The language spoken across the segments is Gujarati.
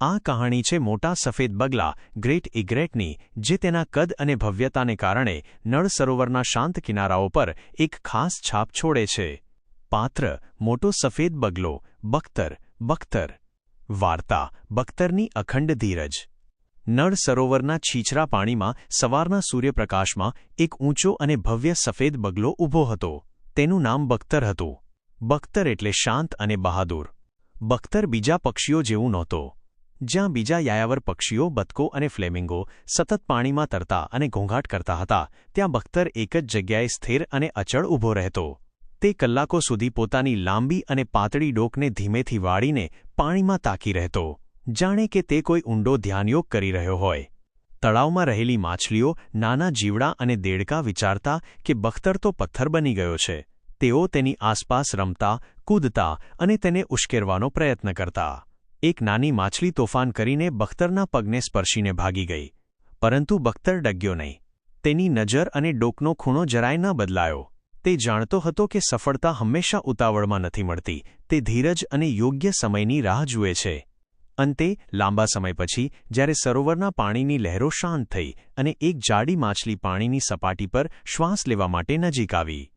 આ કહાણી છે મોટા સફેદ બગલા, ગ્રેટ ઇગ્રેટની, જે તેના કદ અને ભવ્યતાને કારણે નળ સરોવરના શાંત કિનારાઓ પર એક ખાસ છાપ છોડે છે. પાત્ર, મોટો સફેદ બગલો, બખ્તર બખ્તર. વાર્તા, બખ્તરની અખંડ ધીરજ. નળ સરોવરના છીછરા પાણીમાં, સવારના સૂર્યપ્રકાશમાં, એક ઊંચો અને ભવ્ય સફેદ બગલો ઊભો હતો. તેનું નામ બખ્તર હતું. બખ્તર એટલે શાંત અને બહાદુર. બખ્તર બીજા પક્ષીઓ જેવું નહોતો. જ્યાં બીજા યાયાવર પક્ષીઓ, બતકો અને ફ્લેમિંગો સતત પાણીમાં તરતા અને ઘોંઘાટ કરતા હતા, ત્યાં બખ્તર એક જ જગ્યાએ સ્થિર અને અચળ ઊભો રહેતો. તે કલાકો સુધી પોતાની લાંબી અને પાતળી ડોકને ધીમેથી વાળીને પાણીમાં તાકી રહેતો. જાણે કે તે કોઈ ઊંડો ધ્યાનયોગ કરી રહ્યો હોય. તળાવમાં રહેલી માછલીઓ નાના જીવડા અને દેડકા વિચારતા કે બખ્તર તો પથ્થર બની ગયો છે. તેઓ તેની આસપાસ રમતા, કૂદતા અને તેને ઉશ્કેરવાનો પ્રયત્ન કરતા. એક નાની માછલી તોફાન કરીને બખ્તરના પગને સ્પર્શીને ભાગી ગઈ. પરંતુ બખ્તર ડગ્યો નહીં. તેની નજર અને ડોકનો ખૂણો જરાય ન બદલાયો. તે જાણતો હતો કે સફળતા હંમેશા ઉતાવળમાં નથી મળતી. તે ધીરજ અને યોગ્ય સમયની રાહ જુએ છે. અંતે, લાંબા સમય પછી, જ્યારે સરોવરના પાણીની લહેરો શાંત થઈ અને એક જાડી માછલી પાણીની સપાટી પર શ્વાસ લેવા માટે નજીક આવી.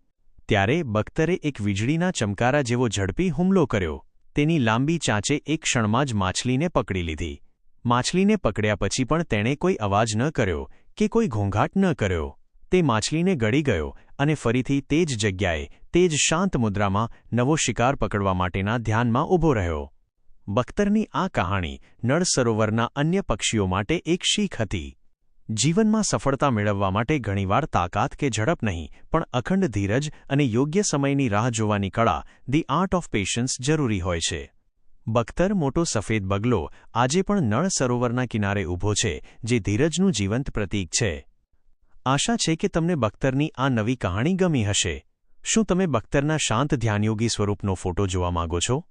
ત્યારે બખ્તરે એક વીજળીના ચમકારા જેવો ઝડપી હુમલો કર્યો. તેની લાંબી ચાંચે એક ક્ષણમાં જ માછલીને પકડી લીધી. માછલીને પકડ્યા પછી પણ તેણે કોઈ અવાજ ન કર્યો કે કોઈ ઘોંઘાટ ન કર્યો. તે માછલીને ગળી ગયો અને ફરીથી તે જ જગ્યાએ, તે જ શાંત મુદ્રામાં નવો શિકાર પકડવા માટેના ધ્યાનમાં ઊભો રહ્યો. બખ્તરની આ કહાણી નળ સરોવરના અન્ય પક્ષીઓ માટે એક શીખ હતી. જીવનમાં સફળતા મેળવવા માટે ઘણીવાર તાકાત કે ઝડપ નહીં, પણ અખંડ ધીરજ અને યોગ્ય સમયની રાહ જોવાની કળા, ધી આર્ટ ઓફ પેશન્સ, જરૂરી હોય છે. બખ્તર મોટો સફેદ બગલો આજે પણ નળ સરોવરના કિનારે ઊભો છે, જે ધીરજનું જીવંત પ્રતીક છે. આશા છે કે તમને બખ્તરની આ નવી કહાણી ગમી હશે. શું તમે બખ્તરના શાંત ધ્યાનયોગી સ્વરૂપનો ફોટો જોવા માંગો છો?